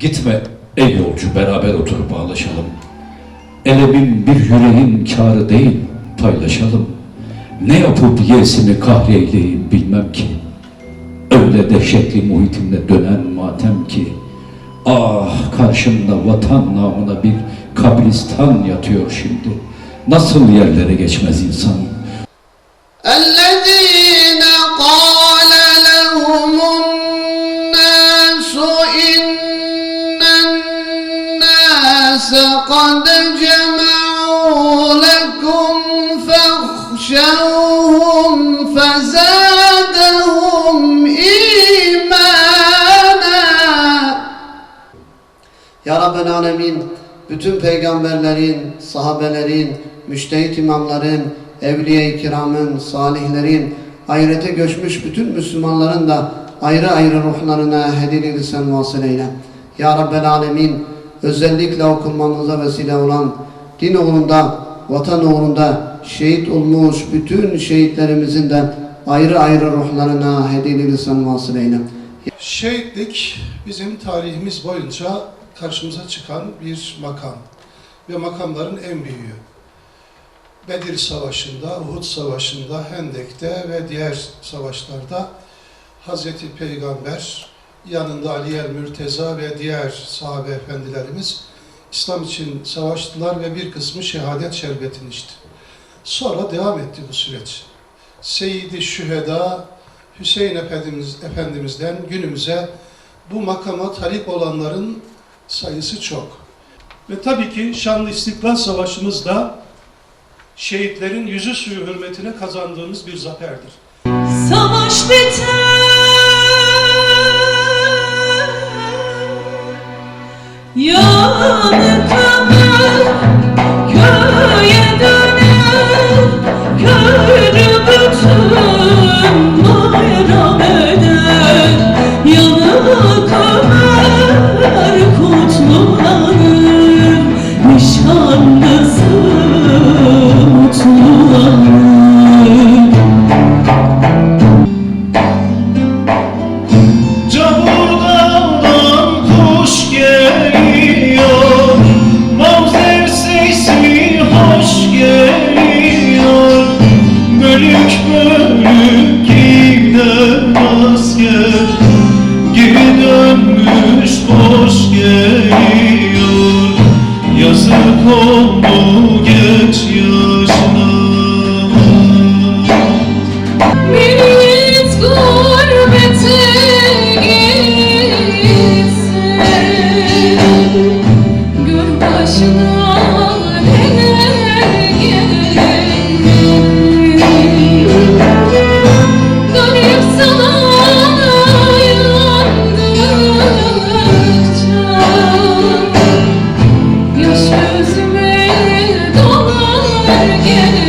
Gitme ey yolcu beraber oturup ağlaşalım. Elemin bir yüreğin kârı değil paylaşalım. Ne yapıp yesini kahreyleyim bilmem ki. Öyle dehşetli muhitimle dönen matem ki. Ah karşımda vatan namına bir kabristan yatıyor şimdi. Nasıl yerlere geçmez insan? Allah! الناس قد جمعوا لكم فاخشوهم فزادهم إيمانا Ya Rabbel Alemin, bütün peygamberlerin, sahabelerin, müştehit imamların, evliye-i kiramın, salihlerin, ahirete göçmüş bütün Müslümanların da ayrı ayrı ruhlarına hediyeli sen vasıl eyle. Ya Rabbel Alemin, özellikle okunmamıza vesile olan din uğrunda, vatan uğrunda şehit olmuş bütün şehitlerimizin de ayrı ayrı ruhlarına hediyeli sen vasıl eyle. Şehitlik bizim tarihimiz boyunca karşımıza çıkan bir makam ve makamların en büyüğü. Bedir Savaşı'nda, Uhud Savaşı'nda, Hendek'te ve diğer savaşlarda Hazreti Peygamber yanında Ali el Mürteza ve diğer sahabe efendilerimiz İslam için savaştılar ve bir kısmı şehadet şerbetini içti. Sonra devam etti bu süreç. Seyyid-i Şüheda Hüseyin Efendimiz, Efendimiz'den günümüze bu makama talip olanların sayısı çok. Ve tabii ki Şanlı İstiklal Savaşımız da şehitlerin yüzü suyu hürmetine kazandığımız bir zaferdir. Savaş biter Yanık ömür köye again.